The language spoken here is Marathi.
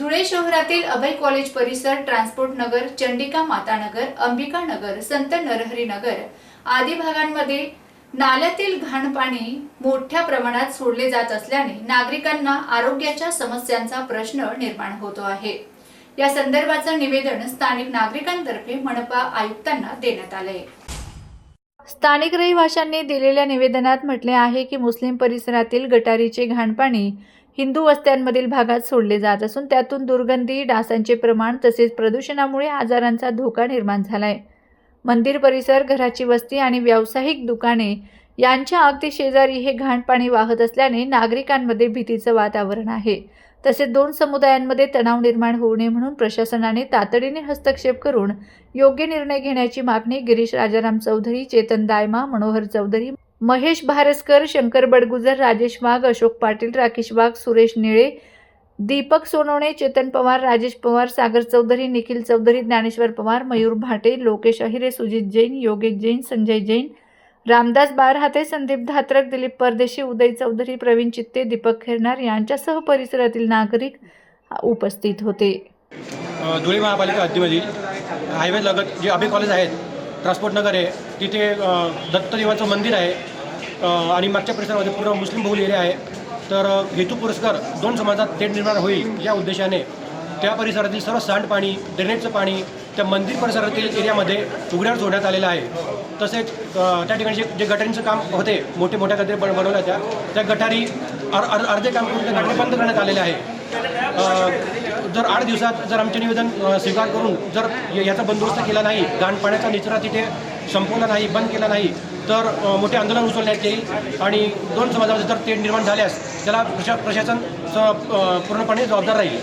धुळे शहरातील अभय कॉलेज परिसर ट्रान्सपोर्ट नगर चंडिका माता नगर अंबिका नगर संत नरहरी नगर आदी भागांमध्ये नाल्यातील घाण पाणी मोठ्या प्रमाणात सोडले जात असल्याने नागरिकांना आरोग्याच्या समस्यांचा प्रश्न निर्माण होतो आहे. या संदर्भाचं निवेदन स्थानिक नागरिकांतर्फे मनपा आयुक्तांना देण्यात आले स्थानिक रहिवाशांनी दिलेल्या निवेदनात म्हटले आहे की मुस्लिम परिसरातील गटारीचे घाणपाणी हिंदू वस्त्यांमधील भागात सोडले जात असून त्यातून दुर्गंधी डासांचे प्रमाण तसेच प्रदूषणामुळे आजारांचा धोका निर्माण झाला आहे मंदिर परिसर घराची वस्ती आणि व्यावसायिक दुकाने यांच्या अगदी शेजारी हे घाण पाणी वाहत असल्याने नागरिकांमध्ये भीतीचं वातावरण आहे. तसेच दोन समुदायांमध्ये तणाव निर्माण होऊ नये म्हणून प्रशासनाने तातडीने हस्तक्षेप करून योग्य निर्णय घेण्याची मागणी गिरीश राजाराम चौधरी चेतन दायमा मनोहर चौधरी महेश भारसकर शंकर बडगुजर राजेश वाघ अशोक पाटील राकेश वाघ सुरेश निळे दीपक सोनवणे चेतन पवार राजेश पवार सागर चौधरी निखिल चौधरी ज्ञानेश्वर पवार मयूर भाटे लोकेश अहिरे सुजित जैन योगेश जैन संजय जैन रामदास बारहाते संदीप धात्रक दिलीप परदेशी उदय चौधरी प्रवीण चित्ते दीपक खेरनार यांच्यासह परिसरातील नागरिक उपस्थित होते. धुळे महापालिका हद्दीमधील हायवे लगत जे अभय कॉलेज आहेत ट्रान्सपोर्ट नगर आहे तिथे दत्तदेवाचं मंदिर आहे आणि मागच्या परिसरामध्ये पूर्ण मुस्लिम बहुल एरिया आहे. तर हेतू पुरस्कार दोन समाजात थेट निर्माण होईल या उद्देशाने त्या परिसरातील सर्व सांडपाणी ड्रेनेजचं पाणी त्या मंदिर परिसरातील एरियामध्ये उघड्यावर सोडण्यात आलेलं आहे. तसेच त्या ठिकाणी जे जे गटारींचं काम होते मोठे मोठ्या गटारी बन बनवल्या त्या त्या गटारी अर अर अर्धे काम करून त्या गटारी बंद करण्यात आलेले आहे जर आठ दिवसात जर आमचे निवेदन स्वीकार करून जर याचा बंदोबस्त केला नाही घाण पाण्याचा निचरा तिथे संपवला नाही बंद केला नाही तर मोठे आंदोलन उचलण्यात येईल आणि दोन समाजामध्ये जर ते निर्माण झाल्यास त्याला प्रशा प्रशासन पूर्णपणे जबाबदार राहील.